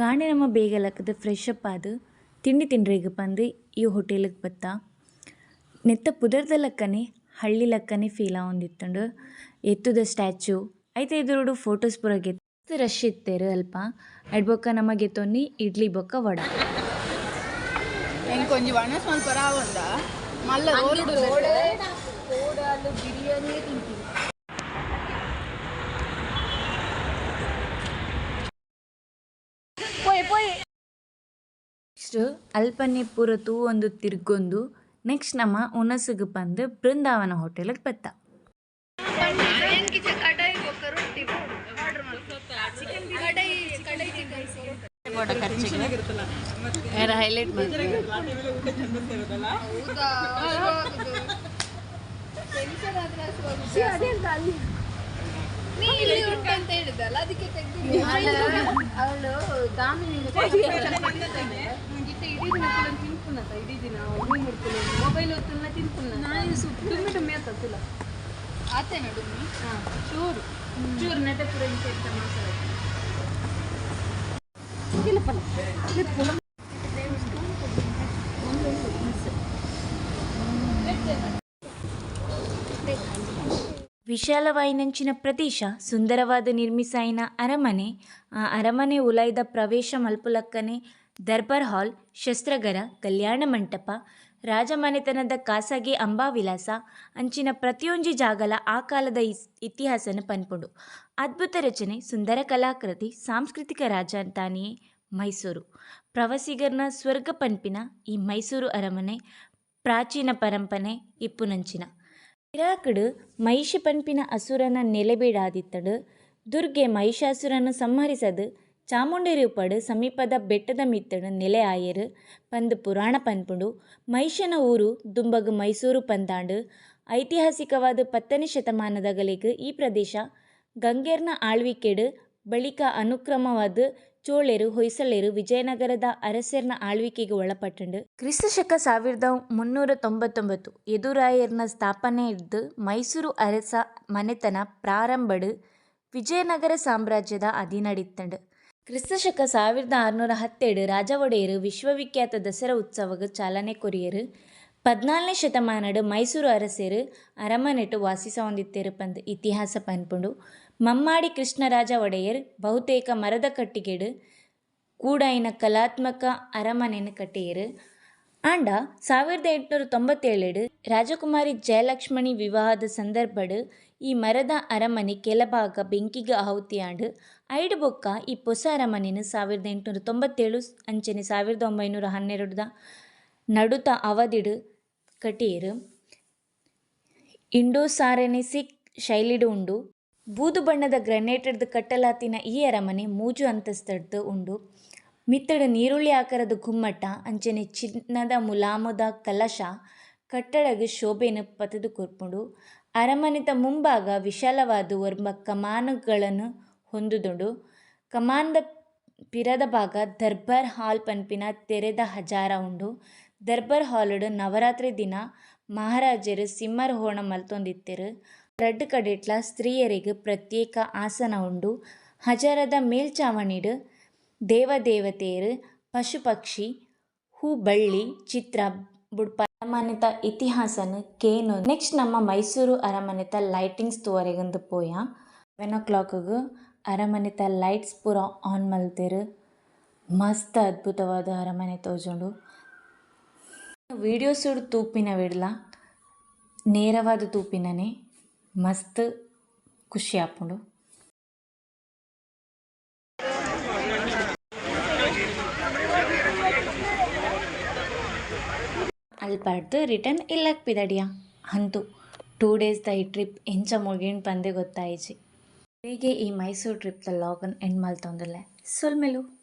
ಕಾಣೆ ನಮ್ಮ ಬೇಗ ಲಕ್ಕದ ಫ್ರೆಶ್ ಅಪ್ ಆದು ತಿಂಡಿ ತಿಂಡ್ರಿಗೆ ಬಂದು ಈ ಹೋಟೆಲಿಗೆ ಬತ್ತ. ನೆತ್ತ ಪುದರ್ದ ಲಕ್ಕನೇ ಹಳ್ಳಿ ಲಕ್ಕನೆ ಫೀಲ್ ಆಗೊಂದಿತ್ತಂಡು ಎತ್ತುದ ಸ್ಟ್ಯಾಚು ಐತೆ ಇದರೋಡು ಫೋಟೋಸ್ ಪುರಗೆ. ರಶ್ ಇತ್ತೇರು ಅಲ್ಪ. ಎಡ್ ಬೊಕ್ಕ ನಮಗೆ ತೊನ್ನಿ ಇಡ್ಲಿ ಬೊಕ್ಕ ವಡ. కొంచెం వన స్వల్ప ನೆಕ್ಸ್ಟ್ ಅಲ್ಪನೆ ಪೂರ ತೂ ಒಂದು ತಿರ್ಗೊಂದು ನೆಕ್ಸ್ಟ್ ನಮ್ಮ ಉನಸಿಗೆ ಬಂದು ಬೃಂದಾವನ ಹೋಟೆಲ್ಗೆ ಬತ್ತ. ಹೈಲೈಟ್ ಅವಳು ದಾಮಿನಿ ಇಡೀ ದಿನ ತಿನ್ಪುನತ ಇಡೀ ದಿನ ಹೂ ಮುಡ್ಕೊಂಡು ಮೊಬೈಲ್ ಹೊತ್ತನ್ನ ತಿನ್ಪುನ ನಾನು ಸುಮ್ಮನೆ ಟೊಮ್ಮೆ ಆತಲ್ಲ ಆತೆ ನಡು ಹಾಂ. ಚೂರು. ಚೂರು ನೆತೆ ಪುರ ವಿಶಾಲವಾಯಿನಂಚಿನ ಪ್ರದೇಶ, ಸುಂದರವಾದ ನಿರ್ಮಿಸಾಯಿನ ಅರಮನೆ, ಆ ಅರಮನೆ ಉಲಾಯ್ದ ಪ್ರವೇಶ ಮಲ್ಪುಲಕ್ಕನೆ, ದರ್ಬಾರ್ ಹಾಲ್ ಶಸ್ತ್ರಗರ ಕಲ್ಯಾಣ ಮಂಟಪ, ರಾಜಮನೆತನದ ಖಾಸಗಿ ಅಂಬಾವಿಲಾಸ, ಅಂಚಿನ ಪ್ರತಿಯೊಂಜಿ ಜಾಗಲ ಆ ಕಾಲದ ಇಸ್, ಇತಿಹಾಸನ ಪನ್ಪುಡು. ಅದ್ಭುತ ರಚನೆ, ಸುಂದರ ಕಲಾಕೃತಿ, ಸಾಂಸ್ಕೃತಿಕ ರಾಜಧಾನಿಯೇ ಮೈಸೂರು. ಪ್ರವಾಸಿಗರನ್ನ ಸ್ವರ್ಗ ಪನ್ಪಿನ ಈ ಮೈಸೂರು ಅರಮನೆ, ಪ್ರಾಚೀನ ಪರಂಪನೆ ಇಪ್ಪುನಂಚಿನ. ಇರಾಕಡ್ ಮಹಿಷಿ ಪನ್ಪಿನ ಅಸುರನ ನೆಲೆಬೀಡಾದಿತ್ತಡು. ದುರ್ಗೆ ಮಹಿಷಾಸುರನ ಸಂಹರಿಸದು. ಚಾಮುಂಡಿ ಉಪಡು ಸಮೀಪದ ಬೆಟ್ಟದ ಮಿತ್ತಡು ನೆಲೆ ಆಯರು. ಪಂದ್ ಪುರಾಣ ಪನ್ಪುಡು. ಮಹಿಷನ ಊರು ದುಂಬಗ ಮೈಸೂರು ಪಂದಾಂಡು. ಐತಿಹಾಸಿಕವಾದ ಪತ್ತನೇ ಶತಮಾನದಗಲೆಗ್ ಈ ಪ್ರದೇಶ. ಗಂಗೆರ್ನ ಆಳ್ವಿಕೆಡು ಬಳಿಕ ಅನುಕ್ರಮವಾದ ಚೋಳೆರು, ಹೊಯ್ಸಳರು, ವಿಜಯನಗರದ ಅರಸರ್ನ ಆಳ್ವಿಕೆಗೆ ಒಳಪಟ್ಟಂಡು. ಕ್ರಿಸ್ತ ಶಕ ಸಾವಿರದ ಮುನ್ನೂರ ತೊಂಬತ್ತೊಂಬತ್ತು ಎದುರಾಯರ್ನ ಸ್ಥಾಪನೆ ಇದ್ದು ಮೈಸೂರು ಅರಸ ಮನೆತನ ಪ್ರಾರಂಭಡು ವಿಜಯನಗರ ಸಾಮ್ರಾಜ್ಯದ ಅಧೀನಡಿತ್ತಂಡು. ಕ್ರಿಸ್ತ ಶಕ ಸಾವಿರದ ಆರುನೂರ ಹತ್ತೆರಡು ರಾಜ ಒಡೆಯರು ವಿಶ್ವವಿಖ್ಯಾತ ದಸರಾ ಉತ್ಸವಕ್ಕೆ ಚಾಲನೆ ಕೊರಿಯರು. ಪದ್ನಾಲ್ಕನೇ ಶತಮಾನದ ಮೈಸೂರು ಅರಸರು ಅರಮನೆಟ್ ವಾಸಿಸ ಪಂದ್ ಇತಿಹಾಸ ಪನ್ಪುಂಡು. ಮಮ್ಮಾಡಿ ಕೃಷ್ಣರಾಜ ಒಡೆಯರ್ ಬಹುತೇಕ ಮರದ ಕಟ್ಟಿಗೆಡು ಕೂಡಾಯಿನ ಕಲಾತ್ಮಕ ಅರಮನೆಯನ್ನು ಕಟ್ಟಿಯರು ಆಂಡ ಸಾವಿರದ ಎಂಟುನೂರ ತೊಂಬತ್ತೇಳಡು ರಾಜಕುಮಾರಿ ಜಯಲಕ್ಷ್ಮಣಿ ವಿವಾಹದ ಸಂದರ್ಭಡು ಈ ಮರದ ಅರಮನೆ ಕೆಲಭಾಗ ಬೆಂಕಿಗೆ ಆಹುತಿಯಾಂಡು. ಐಡು ಬೊಕ್ಕ ಈ ಪೊಸ ಅರಮನೆಯನ್ನು ಸಾವಿರದ ಎಂಟುನೂರ ತೊಂಬತ್ತೇಳು ಅಂಚನೆ ಸಾವಿರದ ಒಂಬೈನೂರ ಹನ್ನೆರಡದ ನಡುತ ಅವಧಿಡ್ ಕಟ್ಟಿಯರು ಇಂಡೋ ಸಾರೆನಿಸಿಕ್ ಶೈಲಿಡ್ ಉಂಡು. ಬೂದು ಬಣ್ಣದ ಗ್ರನೇಟಡ್ದು ಕಟ್ಟಲಾತಿನ ಈ ಅರಮನೆ ಮೂಜು ಅಂತಸ್ತಡ್ದು ಉಂಡು. ಮಿತ್ತಡ ನೀರುಳ್ಳಿ ಆಕಾರದ ಗುಮ್ಮಟ, ಅಂಚನೆ ಚಿನ್ನದ ಮುಲಾಮದ ಕಲಶ, ಕಟ್ಟಡಗ ಶೋಭೆನ್ ಪತದು ಕೊರ್ಪುಂಡು ಅರಮನೆತ ಮುಂಭಾಗ ವಿಶಾಲವಾದ ಒರ್ಮ ಕಮಾನುಗಳನ್ನು ಹೊಂದುದುಂಡು. ಕಮಾನದ ಪಿರದ ಭಾಗ ದರ್ಬಾರ್ ಹಾಲ್ ಪನ್ಪಿನ ತೆರೆದ ಹಜಾರ ಉಂಡು. ದರ್ಬಾರ್ ಹಾಲ್ಡ್ ನವರಾತ್ರಿ ದಿನ ಮಹಾರಾಜರು ಹೋಣ ಮಲ್ತೊಂದಿತ್ತೆರ್. ರಡ್ಡ್ ಕಡೆಟ್ಲ ಸ್ತ್ರೀಯರಿಗ್ ಪ್ರತ್ಯೇಕ ಆಸನ ಉಂಡು. ಹಜಾರದ ಮೇಲ್ಚಾವಣಿಡ್ ದೇವದೇವತೆಯರು ಪಶು ಪಕ್ಷಿ ಹೂ ಬಳ್ಳಿ ಚಿತ್ರ, ಬುಡ್ಪ, ಅರಮನೆತ ಇತಿಹಾಸನ ಕೇನು. ನೆಕ್ಸ್ಟ್ ನಮ್ಮ ಮೈಸೂರು ಅರಮನೆತ ಲೈಟಿಂಗ್ಸ್ ತೋರೆಗಂದು ಪೋಯ. ಲೆವೆನ್ ಓ ಕ್ಲಾಕ್ಗೆ ಅರಮನೆತ ಲೈಟ್ಸ್ ಪೂರ ಆನ್ ಮಲ್ತೆರ್. ಮಸ್ತ್ ಅದ್ಭುತವಾದ ಅರಮನೆ ತೋಜುಂಡು. ವೀಡಿಯೋಸುಡು ತೂಪಿನ ವಿಡ್ಲ, ನೇರವಾದ ತೂಪಿನನೆ, ಮಸ್ತ್ ಖುಷಿ ಆಪುಂಡು. ಅಲ್ಪಾಡ್ದು ರಿಟರ್ನ್ ಇಲ್ಲಕ್ ಪಿದಡಿಯ ಅಂತೂ ಟೂ ಡೇಸ್ ದ ಈ ಟ್ರಿಪ್ ಎಂಚ ಮುಗಿಂಡ್ ಪಂದೆ ಗೊತ್ತಾಯಿಜಿ. ಹೇಗೆ ಈ ಮೈಸೂರು ಟ್ರಿಪ್ದ ಲಾಗನ್ ಎಂಡ್ ಮಲ್ತೊಂದುಲ್ಲೆ? ಸೊಲ್ಮೆಲು.